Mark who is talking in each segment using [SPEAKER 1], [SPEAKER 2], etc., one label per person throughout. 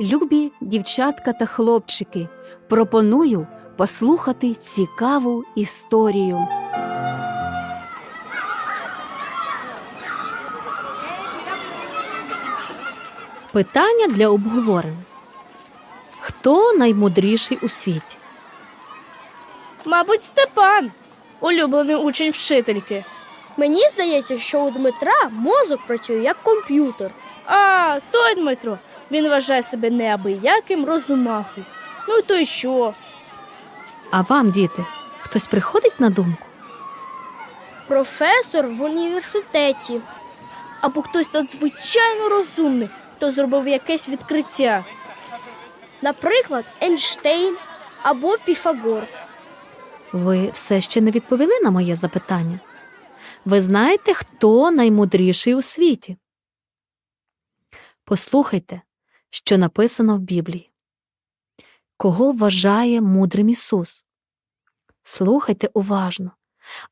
[SPEAKER 1] Любі дівчатка та хлопчики, пропоную послухати цікаву історію.
[SPEAKER 2] Питання для обговорення. Хто наймудріший у світі?
[SPEAKER 3] Мабуть, Степан, улюблений учень вчительки.
[SPEAKER 4] Мені здається, що у Дмитра мозок працює як комп'ютер.
[SPEAKER 3] А, той Дмитро, він вважає себе неабияким розумахою. Ну то й що?
[SPEAKER 2] А вам, діти, хтось приходить на думку?
[SPEAKER 4] Професор в університеті.
[SPEAKER 3] Або хтось надзвичайно розумний, хто зробив якесь відкриття.
[SPEAKER 4] Наприклад, Ейнштейн або Піфагор.
[SPEAKER 2] Ви все ще не відповіли на моє запитання. Ви знаєте, хто наймудріший у світі? Послухайте, що написано в Біблії. Кого вважає мудрим Ісус? Слухайте уважно,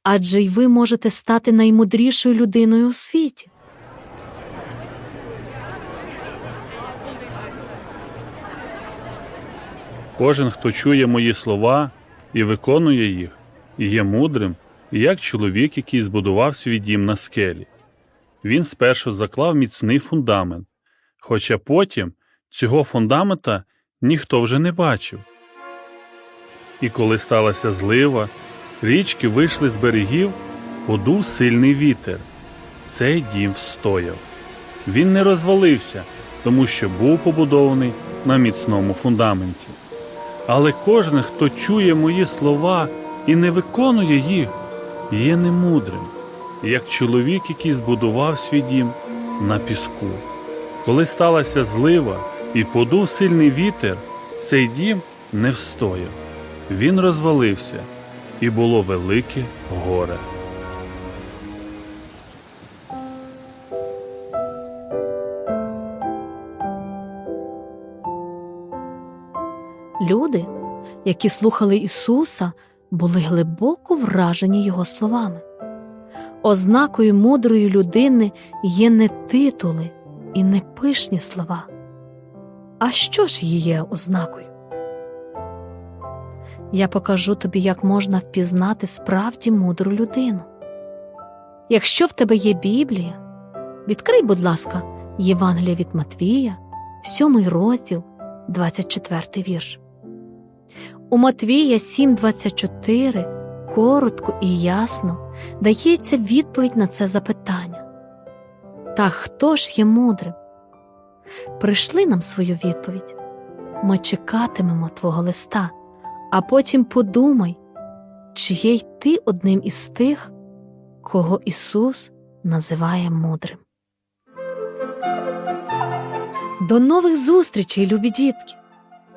[SPEAKER 2] адже й ви можете стати наймудрішою людиною у світі.
[SPEAKER 5] Кожен, хто чує мої слова і виконує їх, є мудрим, як чоловік, який збудував свій дім на скелі. Він спершу заклав міцний фундамент, хоча потім цього фундамента ніхто вже не бачив. І коли сталася злива, річки вийшли з берегів, подув сильний вітер. Цей дім встояв. Він не розвалився, тому що був побудований на міцному фундаменті. Але кожен, хто чує мої слова і не виконує їх, є немудрим, як чоловік, який збудував свій дім на піску. Коли сталася злива і подув сильний вітер, цей дім не встояв. Він розвалився, і було велике горе.
[SPEAKER 2] Люди, які слухали Ісуса, були глибоко вражені Його словами. Ознакою мудрої людини є не титули і не пишні слова. А що ж її є ознакою? Я покажу тобі, як можна впізнати справді мудру людину. Якщо в тебе є Біблія, відкрий, будь ласка, Євангелія від Матвія, 7 розділ, 24 вірш. У Матвія 7,24 коротко і ясно дається відповідь на це запитання. Та хто ж є мудрим? Прийшли нам свою відповідь. Ми чекатимемо твого листа, а потім подумай, чи є й ти одним із тих, кого Ісус називає мудрим. До нових зустрічей, любі дітки!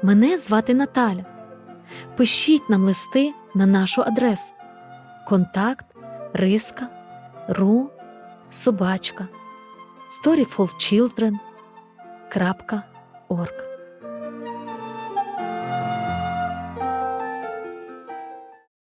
[SPEAKER 2] Мене звати Наталя. Пишіть нам листи на нашу адресу контакт риска ру storyfulchildren.org